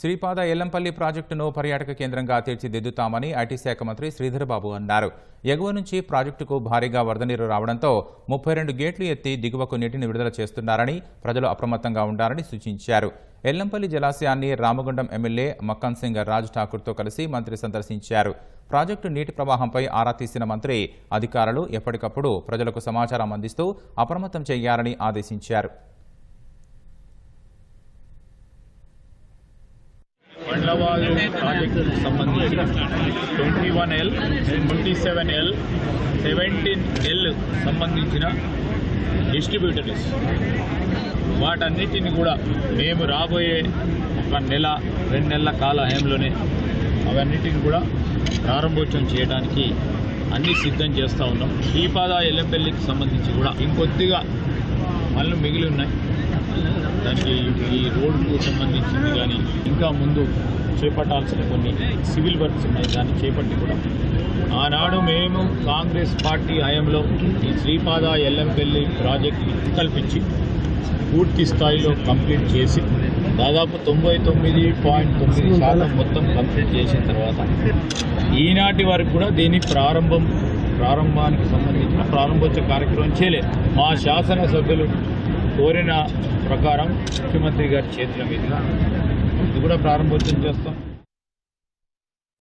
శ్రీపాద ఎల్లంపల్లి ప్రాజెక్టును పర్యాటక కేంద్రంగా తీర్చిదిద్దుతామని ఐటీ శాఖ మంత్రి శ్రీధర్బాబు అన్నారు. ఎగువ నుంచి ప్రాజెక్టుకు భారీగా వరద నీరు రావడంతో ముప్పై రెండు గేట్లు ఎత్తి దిగువకు నీటిని విడుదల చేస్తున్నారని ప్రజలు అప్రమత్తంగా ఉండాలని సూచించారు. ఎల్లంపల్లి జలాశయాన్ని రామగుండం ఎమ్మెల్యే మక్కన్ సింగ్ రాజ్ ఠాకూర్తో కలిసి మంత్రి సందర్శించారు. ప్రాజెక్టు నీటి ప్రవాహంపై ఆరా తీసిన మంత్రి అధికారులు ఎప్పటికప్పుడు ప్రజలకు సమాచారం అందిస్తూ అప్రమత్తం చేయాలని ఆదేశించారు. మండవాల్ ప్రాజెక్టుకు సంబంధించి twenty one L twenty seven L seventeen L సంబంధించిన డిస్ట్రిబ్యూటర్స్. వాటన్నిటిని కూడా మేము రాబోయే ఒక నెల రెండు నెలల కాలహయంలోనే అవన్నిటిని కూడా ప్రారంభోత్సవం చేయడానికి అన్ని సిద్ధం చేస్తూ ఉన్నాం. శ్రీపాద ఎల్లంపల్లికి సంబంధించి కూడా ఇంకొద్దిగా పనులు మిగిలి ఉన్నాయి. దానికి ఈ రోడ్కు సంబంధించింది కానీ ఇంకా ముందు చేపట్టాల్సిన కొన్ని సివిల్ వర్క్స్ ఉన్నాయి. దాన్ని చేపట్టి కూడా ఆనాడు మేము కాంగ్రెస్ పార్టీ హయాంలో ఈ శ్రీపాద ఎల్లంపల్లి ప్రాజెక్ట్ని కల్పించి పూర్తి స్థాయిలో కంప్లీట్ చేసి దాదాపు తొంభై తొమ్మిది పాయింట్ తొమ్మిది శాతం మొత్తం కంప్లీట్ చేసిన తర్వాత ఈనాటి వరకు కూడా దీని ప్రారంభం ప్రారంభానికి సంబంధించిన ప్రారంభోత్సవ కార్యక్రమం చేయలేదు. మా శాసనసభ్యులు కోరిన ప్రకారం ముఖ్యమంత్రి గారి చేతుల మీదుగా ఇది కూడా ప్రారంభోత్సవం చేస్తాం.